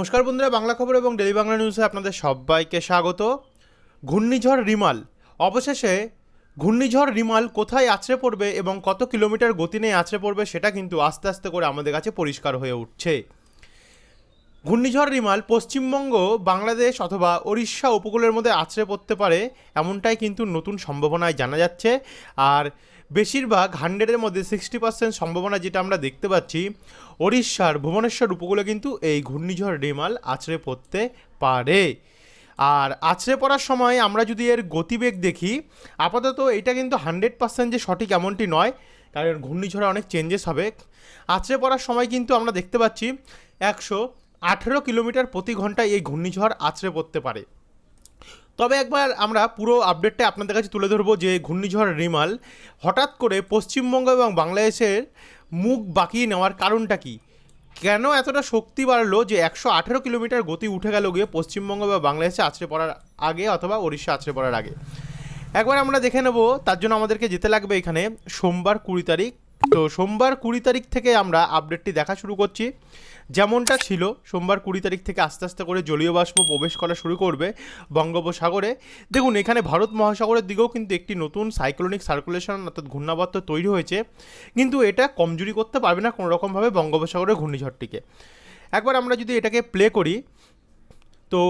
নমস্কার বন্ধুরা, বাংলা খবর এবং ডেলি বাংলা নিউজে আপনাদের সবাইকে স্বাগত। ঘূর্ণিঝড় রিমাল। অবশেষে ঘূর্ণিঝড় রিমাল কোথায় আছড়ে পড়বে এবং কত কিলোমিটার গতি নিয়ে আছড়ে পড়বে সেটা কিন্তু আস্তে আস্তে করে আমাদের কাছে পরিষ্কার হয়ে উঠছে। ঘূর্ণিঝড় রিমাল পশ্চিমবঙ্গ, বাংলাদেশ অথবা ওড়িশা উপকূলের মধ্যে আছড়ে পড়তে পারে এমনটাই কিন্তু নতুন সম্ভাবনায় জানা যাচ্ছে। আর বেশিরভাগ হান্ড্রেডের মধ্যে সিক্সটি পার্সেন্ট সম্ভাবনা যেটা আমরা দেখতে পাচ্ছি, ওড়িশার ভুবনেশ্বর উপকূলে কিন্তু এই ঘূর্ণিঝড় রিমাল আছড়ে পড়তে পারে। আর আছড়ে পড়ার সময় আমরা যদি এর গতিবেগ দেখি, আপাতত এটা কিন্তু হান্ড্রেড পার্সেন্ট যে সঠিক এমনটি নয়, কারণ ঘূর্ণিঝড়ে অনেক চেঞ্জেস হবে। আছড়ে পড়ার সময় কিন্তু আমরা দেখতে পাচ্ছি একশো আঠেরো কিলোমিটার প্রতি ঘন্টায় এই ঘূর্ণিঝড় আছড়ে পড়তে পারে। তবে একবার আমরা পুরো আপডেটটা আপনাদের কাছে তুলে ধরবো যে ঘূর্ণিঝড় রিমাল হঠাৎ করে পশ্চিমবঙ্গ এবং বাংলাদেশের মুখ বাঁকিয়ে নেওয়ার কারণটা কি? কেন এতটা শক্তি বাড়লো যে একশো আঠেরো কিলোমিটার গতি উঠে গেল গিয়ে পশ্চিমবঙ্গ বা বাংলাদেশে আছড়ে পড়ার আগে অথবা ওড়িশা আছড়ে পড়ার আগে? একবার আমরা দেখে নেব, তার জন্য আমাদেরকে যেতে লাগবে এখানে সোমবার কুড়ি তারিখ। তো সোমবার কুড়ি তারিখ থেকে আমরা আপডেটটি দেখা শুরু করছি। যেমনটা ছিল, সোমবার কুড়ি তারিখ থেকে আস্তে আস্তে করে জলীয় বাষ্প প্রবেশ করা শুরু করবে বঙ্গোপসাগরে। দেখুন, এখানে ভারত মহাসাগরের দিকেও কিন্তু একটি নতুন সাইক্লোনিক সার্কুলেশন অর্থাৎ ঘূর্ণাবর্ত তৈরি হয়েছে। কিন্তু এটা কমজোরি করতে পারবে না কোনো রকমভাবে বঙ্গোপসাগরের ঘূর্ণিঝড়টিকে। একবার আমরা যদি এটাকে প্লে করি, তো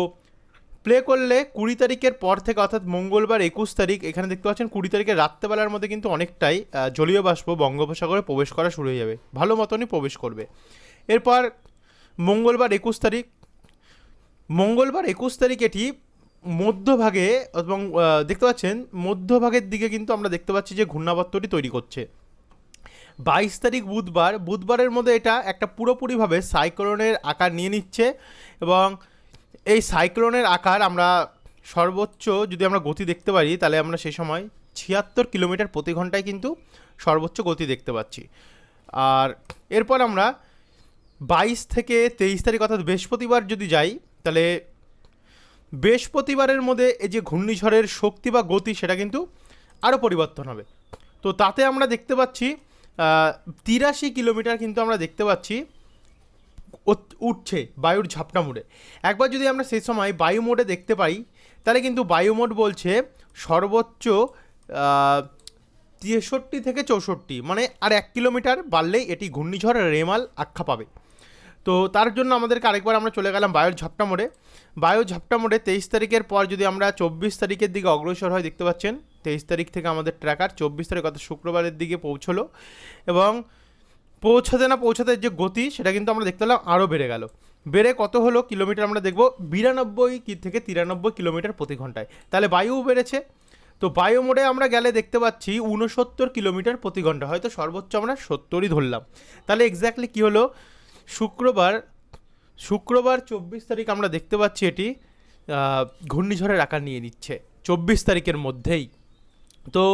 প্লে করলে কুড়ি তারিখের পর থেকে অর্থাৎ মঙ্গলবার একুশ তারিখ, এখানে দেখতে পাচ্ছেন কুড়ি তারিখের রাত্রেবেলার মধ্যে কিন্তু অনেকটাই জলীয় বাষ্প বঙ্গোপসাগরে প্রবেশ করা শুরু হয়ে যাবে। ভালো মতনই প্রবেশ করবে। এরপর মঙ্গলবার একুশ তারিখ, মঙ্গলবার একুশ তারিখ এটি মধ্যভাগে এবং দেখতে পাচ্ছেন, মধ্যভাগের দিকে কিন্তু আমরা দেখতে পাচ্ছি যে ঘূর্ণাবর্তটি তৈরি করছে। বাইশ তারিখ বুধবার, বুধবারের মধ্যে এটা একটা পুরোপুরিভাবে সাইক্লোনের আকার নিয়ে নিচ্ছে এবং এই সাইক্লোনের আকার আমরা সর্বোচ্চ যদি আমরা গতি দেখতে পারি, তাহলে আমরা সেই সময় ছিয়াত্তর কিলোমিটার প্রতি ঘন্টায় কিন্তু সর্বোচ্চ গতি দেখতে পাচ্ছি। আর এরপর আমরা বাইশ থেকে তেইশ তারিখ অর্থাৎ বৃহস্পতিবার যদি যাই, তাহলে বৃহস্পতিবারের মধ্যে এই যে ঘূর্ণিঝড়ের শক্তি বা গতি, সেটা কিন্তু আরও পরিবর্তন হবে। তো তাতে আমরা দেখতে পাচ্ছি তিরাশি কিলোমিটার কিন্তু আমরা দেখতে পাচ্ছি উঠছে বায়ুর ঝাপটা মোড়ে। একবার যদি আমরা সেই সময় বায়ু মোডে দেখতে পাই, তাহলে কিন্তু বায়ু মোড বলছে সর্বোচ্চ তেষট্টি থেকে চৌষট্টি মানে আর এক কিলোমিটার বাড়লেই এটি ঘূর্ণিঝড় রেমাল আখ্যা পাবে। তো তার জন্য আমাদেরকে আরেকবার আমরা চলে গেলাম বায়ুর ঝাপটা মোড়ে। বায়ু ঝাপটা মোড়ে তেইশ তারিখের পর যদি আমরা চব্বিশ তারিখের দিকে অগ্রসর হয়, দেখতে পাচ্ছেন, তেইশ তারিখ থেকে আমাদের ট্র্যাকার চব্বিশ তারিখ, অর্থাৎ শুক্রবারের দিকে পৌঁছলো এবং পৌঁছাতে না পৌঁছাতে যে গতি, সেটা কিন্তু আমরা দেখতে পেলাম আরও বেড়ে গেল। বেড়ে কত হলো কিলোমিটার আমরা দেখব? বিরানব্বই থেকে তিরানব্বই কিলোমিটার প্রতি ঘন্টায়। তাহলে বায়ুও বেড়েছে। তো বায়ু মোড়ে আমরা গেলে দেখতে পাচ্ছি উনসত্তর কিলোমিটার প্রতি ঘণ্টা, হয়তো সর্বোচ্চ আমরা সত্তরই ধরলাম। তাহলে এক্স্যাক্টলি কী হলো? শুক্রবার শুক্রবার চব্বিশ তারিখ আমরা দেখতে পাচ্ছি এটি ঘূর্ণিঝড়ের আকার নিয়ে নিচ্ছে, চব্বিশ তারিখের মধ্যেই। তো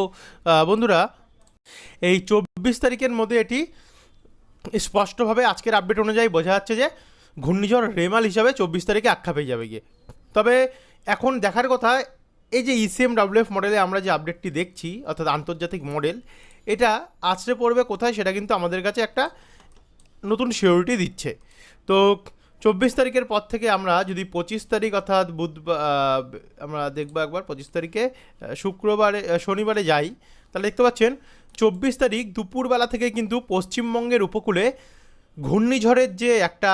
বন্ধুরা, এই চব্বিশ তারিখের মধ্যে এটি স্পষ্টভাবে আজকের আপডেট অনুযায়ী বোঝা যাচ্ছে যে, ঘূর্ণিঝড় রেমাল হিসাবে চব্বিশ তারিখে আখ্যা পেয়ে যাবে গিয়ে। তবে এখন দেখার কথা, এই যে ইসিএম ডাব্লিউএফ মডেলে আমরা যে আপডেটটি দেখছি, অর্থাৎ আন্তর্জাতিক মডেল এটা আছড়ে পড়বে কোথায় সেটা কিন্তু আমাদের কাছে একটা নতুন সিওরিটি দিচ্ছে। তো চব্বিশ তারিখের পর থেকে আমরা যদি পঁচিশ তারিখ অর্থাৎ বুধবার আমরা দেখব একবার পঁচিশ তারিখে শুক্রবারে শনিবারে যাই, তাহলে দেখতে পাচ্ছেন চব্বিশ তারিখ দুপুরবেলা থেকে কিন্তু পশ্চিমবঙ্গের উপকূলে ঘূর্ণিঝড়ের যে একটা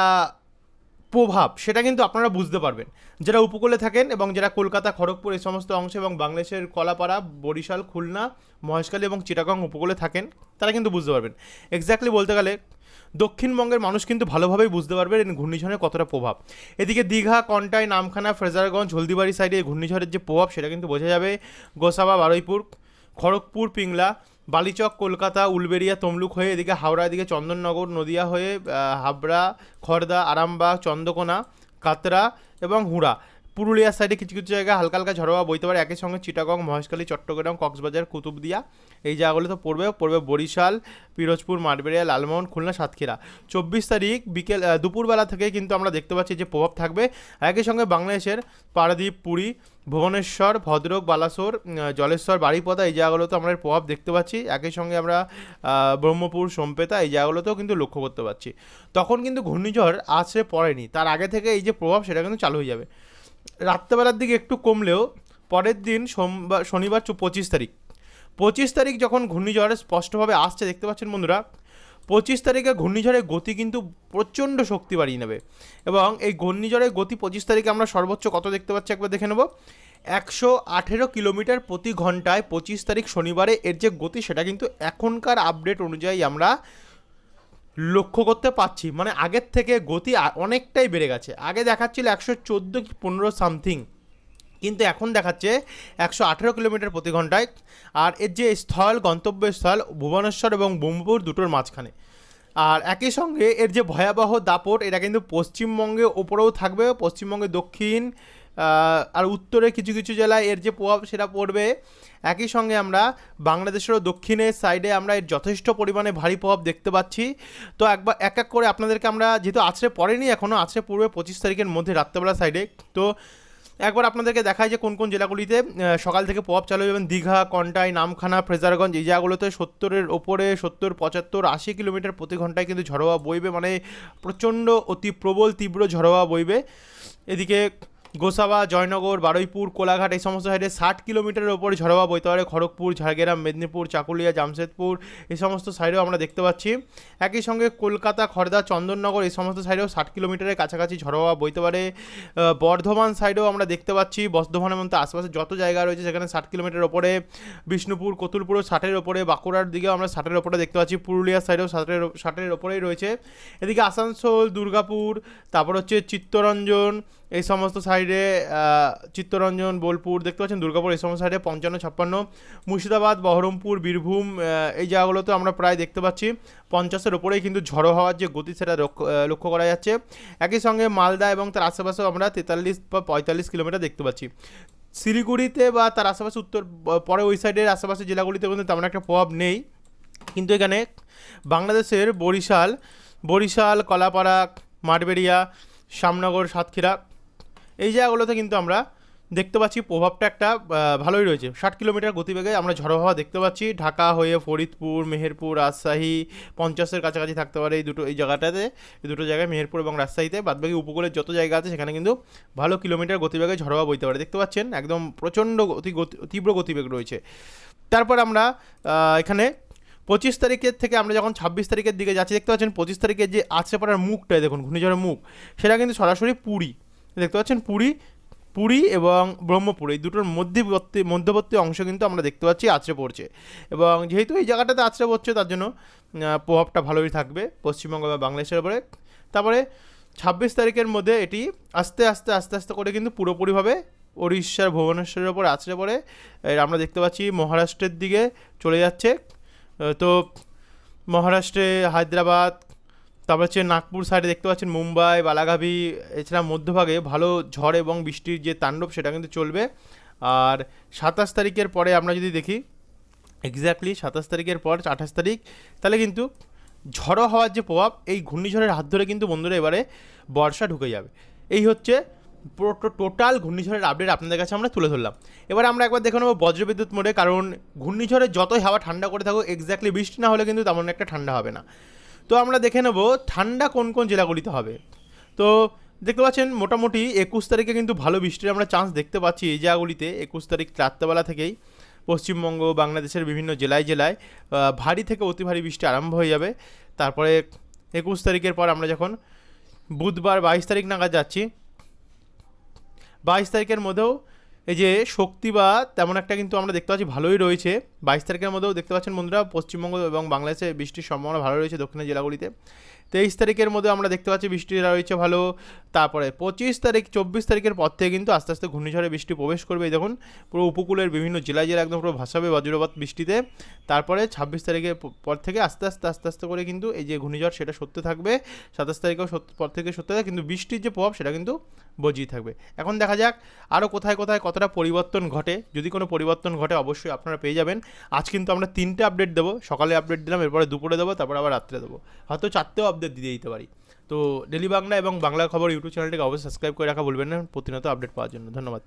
প্রভাব, সেটা কিন্তু আপনারা বুঝতে পারবেন। যারা উপকূলে থাকেন এবং যারা কলকাতা, খড়গপুর এই সমস্ত অংশে এবং বাংলাদেশের কলাপাড়া, বরিশাল, খুলনা, মহেশখালী এবং চিটাগং উপকূলে থাকেন, তারা কিন্তু বুঝতে পারবেন। এক্স্যাক্টলি বলতে গেলে দক্ষিণবঙ্গের মানুষ কিন্তু ভালোভাবেই বুঝতে পারবে ঘূর্ণিঝড়ের কতটা প্রভাব। এদিকে দীঘা, কন্টাই, নামখানা, ফ্রেজারগঞ্জ, হলদিবাড়ি সাইডে ঘূর্ণিঝড়ের যে প্রভাব, সেটা কিন্তু বোঝা যাবে। গোসাবা, বারুইপুর, খড়গপুর, পিংলা, বালিচক, কলকাতা, উলবেড়িয়া, তমলুক হয়ে এদিকে হাওড়া, এদিকে চন্দননগর, নদিয়া হয়ে হাবড়া খড়দা আরামবাগ, চন্দ্রকোনা, কাতরা এবং হুড়া। পুরুলিয়ার সাইডে কিছু কিছু জায়গায় হালকা হালকা ঝড়ো হাওয়া বইতে পারে। একই সঙ্গে চিটাগং, মহেশখালী, চট্টগ্রাম, কক্সবাজার, কুতুবদিয়া এই জায়গাগুলো তো পড়বে। পড়বে বরিশাল, পিরোজপুর, মাঠবেড়িয়া, লালমোহন, খুলনা, সাতক্ষীরা। চব্বিশ তারিখ বিকেল দুপুরবেলা থেকে কিন্তু আমরা দেখতে পাচ্ছি যে প্রভাব থাকবে। একই সঙ্গে বাংলাদেশের পারাদ্বীপ পুরী, ভুবনেশ্বর, ভদ্রক, বালাসোর জলেশ্বর বাড়িপদা এই জায়গাগুলোতে আমরা প্রভাব দেখতে পাচ্ছি। একই সঙ্গে আমরা ব্রহ্মপুর, সোমপেতা এই জায়গাগুলোতেও কিন্তু লক্ষ্য করতে পারছি তখন কিন্তু ঘূর্ণিঝড় আছড়ে পড়েনি। তার আগে থেকে এই যে প্রভাব সেটা কিন্তু চালু হয়ে যাবে। রাত্রেবেলার দিকে একটু কমলেও পরের দিন সোমবার, শনিবার পঁচিশ তারিখ। পঁচিশ তারিখ যখন ঘূর্ণিঝড় স্পষ্টভাবে আসছে, দেখতে পাচ্ছেন বন্ধুরা, পঁচিশ তারিখে ঘূর্ণিঝড়ের গতি কিন্তু প্রচণ্ড শক্তি বাড়িয়ে নেবে। এবং এই ঘূর্ণিঝড়ের গতি পঁচিশ তারিখে আমরা সর্বোচ্চ কত দেখতে পাচ্ছি একবার দেখে নেব? একশো আঠেরো কিলোমিটার প্রতি ঘন্টায় পঁচিশ তারিখ শনিবারে এর যে গতি, সেটা কিন্তু এখনকার আপডেট অনুযায়ী আমরা লক্ষ্য করতে পারছি মানে আগের থেকে গতি অনেকটাই বেড়ে গেছে। আগে দেখাচ্ছিল একশো চোদ্দ কি পনেরো সামথিং, কিন্তু এখন দেখাচ্ছে একশো আঠেরো কিলোমিটার প্রতি ঘন্টায়, আর এর যে স্থল, গন্তব্যস্থল, ভুবনেশ্বর এবং ব্রহ্মপুর দুটোর মাঝখানে। আর একই সঙ্গে এর যে ভয়াবহ দাপট, এটা কিন্তু পশ্চিমবঙ্গে ওপরেও থাকবে পশ্চিমবঙ্গে দক্ষিণ আর উত্তরে কিছু কিছু জেলায় এর যে প্রভাব সেটা পড়বে। একই সঙ্গে আমরা বাংলাদেশেরও দক্ষিণের সাইডে আমরা এর যথেষ্ট পরিমাণে ভারী প্রভাব দেখতে পাচ্ছি। তো একবার এক এক করে আপনাদেরকে আমরা যেহেতু আছড়ে পড়েনি এখনও আছড়ে পূর্বে পঁচিশ তারিখের মধ্যে রাত্রেবেলা সাইডে তো একবার আপনাদেরকে দেখায় যে কোন কোন জেলাগুলিতে সকাল থেকে প্রভাব চালু যাবেন দীঘা, কন্টাই, নামখানা, ফ্রেজারগঞ্জ এই জায়গাগুলোতে সত্তরের ওপরে সত্তর, পঁচাত্তর, আশি কিলোমিটার প্রতি ঘন্টায় কিন্তু ঝড়োয়া বইবে। মানে প্রচণ্ড অতি প্রবল, তীব্র ঝড়োয়া বইবে। এদিকে গোসাবা, জয়নগর, বারুইপুর, কোলাঘাট এই সমস্ত সাইডে ষাট কিলোমিটারের ওপরে ঝড়োয়া বইতে পারে খড়গপুর, ঝাড়গ্রাম, মেদিনীপুর, চাকুলিয়া, জামশেদপুর এই সমস্ত সাইডেও আমরা দেখতে পাচ্ছি। একই সঙ্গে কলকাতা খড়দা চন্দননগর এই সমস্ত সাইডেও ষাট কিলোমিটারের কাছাকাছি ঝড়োয়া বইতে পারে বর্ধমান সাইডেও আমরা দেখতে পাচ্ছি। বর্ধমানের মধ্যে আশেপাশে যত জায়গা রয়েছে সেখানে ষাট কিলোমিটার ওপরে, বিষ্ণুপুর কতুলপুরও ষাটের ওপরে, বাঁকুড়ার দিকেও আমরা ষাটের ওপরে দেখতে পাচ্ছি। পুরুলিয়ার সাইডেও ষাটের ষাটের ওপরেই রয়েছে। এদিকে আসানসোল, দুর্গাপুর, তারপর হচ্ছে চিত্তরঞ্জন এই সমস্ত সাইডে আহ, চিত্তরঞ্জন বোলপুর দেখতে পাচ্ছেন দুর্গাপুর এই সমস্ত সাইডে পঞ্চান্ন ছাপ্পান্ন। মুর্শিদাবাদ বহরমপুর বীরভূম এই জায়গাগুলোতে আমরা প্রায় দেখতে পাচ্ছি পঞ্চাশের ওপরেই কিন্তু ঝড়ো হওয়ার যে গতি সেটা লক্ষ্য লক্ষ্য করা যাচ্ছে। একই সঙ্গে মালদা এবং তার আশেপাশেও আমরা তেতাল্লিশ বা পঁয়তাল্লিশ কিলোমিটার দেখতে পাচ্ছি। শিলিগুড়িতে বা তার আশেপাশে উত্তর পরে ওই সাইডের আশেপাশে জেলাগুলিতে কিন্তু তেমন একটা প্রভাব নেই। কিন্তু এখানে বাংলাদেশের বরিশাল বরিশাল কলাপাড়া মাঠবেড়িয়া শ্যামনগর সাতক্ষীরা এই জায়গাগুলোতে কিন্তু আমরা দেখতে পাচ্ছি প্রভাবটা একটা ভালোই রয়েছে। ষাট কিলোমিটার গতিবেগে আমরা ঝড়ো হাওয়া দেখতে পাচ্ছি। ঢাকা হয়ে ফরিদপুর, মেহেরপুর, রাজশাহী পঞ্চাশের কাছাকাছি থাকতে পারে এই দুটো, এই জায়গাটাতে, এই দুটো জায়গায় মেহেরপুর এবং রাজশাহীতে। বাদবাকি উপকূলের যত জায়গা আছে সেখানে কিন্তু ভালো কিলোমিটার গতিবেগে ঝড়ো হাওয়া বইতে পারে। দেখতে পাচ্ছেন একদম প্রচণ্ড গতি তীব্র গতিবেগ রয়েছে। তারপর আমরা এখানে পঁচিশ তারিখের থেকে আমরা যখন ছাব্বিশ তারিখের দিকে যাচ্ছি, দেখতে পাচ্ছেন পঁচিশ তারিখে যে আছড়ে পড়ার মুখটাই দেখুন ঘূর্ণিঝড়ের মুখ, সেটা কিন্তু সরাসরি পুরী। দেখতে পাচ্ছেন পুরী পুরী এবং ব্রহ্মপুর। এই দুটোর মধ্যবর্তী মধ্যবর্তী অংশ কিন্তু আমরা দেখতে পাচ্ছি আছড়ে পড়ছে। এবং যেহেতু এই জায়গাটাতে আছড়ে পড়ছে, তার জন্য প্রভাবটা ভালোই থাকবে পশ্চিমবঙ্গ বা বাংলাদেশের উপরে। তারপরে ছাব্বিশ তারিখের মধ্যে এটি আস্তে আস্তে আস্তে আস্তে করে কিন্তু পুরোপুরিভাবে উড়িষ্যার ভুবনেশ্বরের ওপর আছড়ে পড়ে। আমরা দেখতে পাচ্ছি মহারাষ্ট্রের দিকে চলে যাচ্ছে। তো মহারাষ্ট্রে হায়দ্রাবাদ তারপর হচ্ছে নাগপুর সাইডে দেখতে পাচ্ছেন মুম্বাই বালাগাভি এছাড়া মধ্যভাগে ভালো ঝড় এবং বৃষ্টির যে তাণ্ডব সেটা কিন্তু চলবে। আর সাতাশ তারিখের পরে আমরা যদি দেখি এক্স্যাক্টলি সাতাশ তারিখের পর, আঠাশ তারিখ, তাহলে কিন্তু ঝড়ো হওয়ার যে প্রভাব, এই ঘূর্ণিঝড়ের হাত ধরে কিন্তু বন্ধুরা এবারে বর্ষা ঢুকে যাবে। এই হচ্ছে পুরো টোটাল ঘূর্ণিঝড়ের আপডেট আপনাদের কাছে আমরা তুলে ধরলাম। এবার আমরা একবার দেখে নেব বজ্রবিদ্যুৎ মোডে, কারণ ঘূর্ণিঝড়ে যতই হাওয়া ঠান্ডা করে থাকুক এক্স্যাক্টলি বৃষ্টি না হলে কিন্তু তেমন একটা ঠান্ডা হবে না। তো আমরা দেখে নেব ঠান্ডা কোন কোন জেলাগুলিতে হবে। তো দেখতে পাচ্ছেন মোটামুটি একুশ তারিখে কিন্তু ভালো বৃষ্টির আমরা চান্স দেখতে পাচ্ছি এই জায়গাগুলিতে একুশ তারিখ রাত্রেবেলা থেকেই পশ্চিমবঙ্গ, বাংলাদেশের বিভিন্ন জেলায় জেলায় ভারী থেকে অতি ভারী বৃষ্টি আরম্ভ হয়ে যাবে। তারপরে একুশ তারিখের পর আমরা যখন বুধবার বাইশ তারিখ নাগাদ যাচ্ছি, বাইশ তারিখের মধ্যেও এই যে শক্তি বা তেমন একটা কিন্তু আমরা দেখতে পাচ্ছি ভালোই রয়েছে। বাইশ তারিখের মধ্যেও দেখতে পাচ্ছেন বন্ধুরা, পশ্চিমবঙ্গ এবং বাংলাদেশে বৃষ্টির সম্ভাবনা ভালো রয়েছে দক্ষিণের জেলাগুলিতে। তেইশ তারিখের মধ্যে আমরা দেখতে পাচ্ছি বৃষ্টি রয়েছে ভালো। তারপরে পঁচিশ তারিখ, চব্বিশ তারিখের পর থেকে কিন্তু আস্তে আস্তে ঘূর্ণিঝড়ে বৃষ্টি প্রবেশ করবে। দেখুন, পুরো উপকূলের বিভিন্ন জেলায় জেলা একদম পুরো ভাসাবে বজ্রপাত বৃষ্টিতে। তারপরে ছাব্বিশ তারিখের পর থেকে আস্তে আস্তে আস্তে আস্তে করে কিন্তু এই যে ঘূর্ণিঝড় সেটা সত্যি থাকবে। সাতাশ তারিখেও পর থেকে সত্যি থাকবে। কিন্তু বৃষ্টির যে প্রভাব সেটা কিন্তু বজিয়ে থাকবে। এখন দেখা যাক আরও কোথায় কোথায় কতটা পরিবর্তন ঘটে, যদি কোনো পরিবর্তন ঘটে অবশ্যই আপনারা পেয়ে যাবেন। আজ কিন্তু আমরা তিনটে আপডেট দেবো, সকালে আপডেট দিলাম, এরপরে দুপুরে দেবো, তারপর আবার রাত্রে দেবো। হয়তো চারটেও আপডেট দিয়ে দিতে পারি। তো ডেলি বাংলা এবং বাংলা খবর ইউটিউব চ্যানেলটিকে অবশ্যই সাবস্ক্রাইব করে রাখা বলবেন না, প্রতিনিয়ত আপডেট পাওয়ার জন্য। ধন্যবাদ।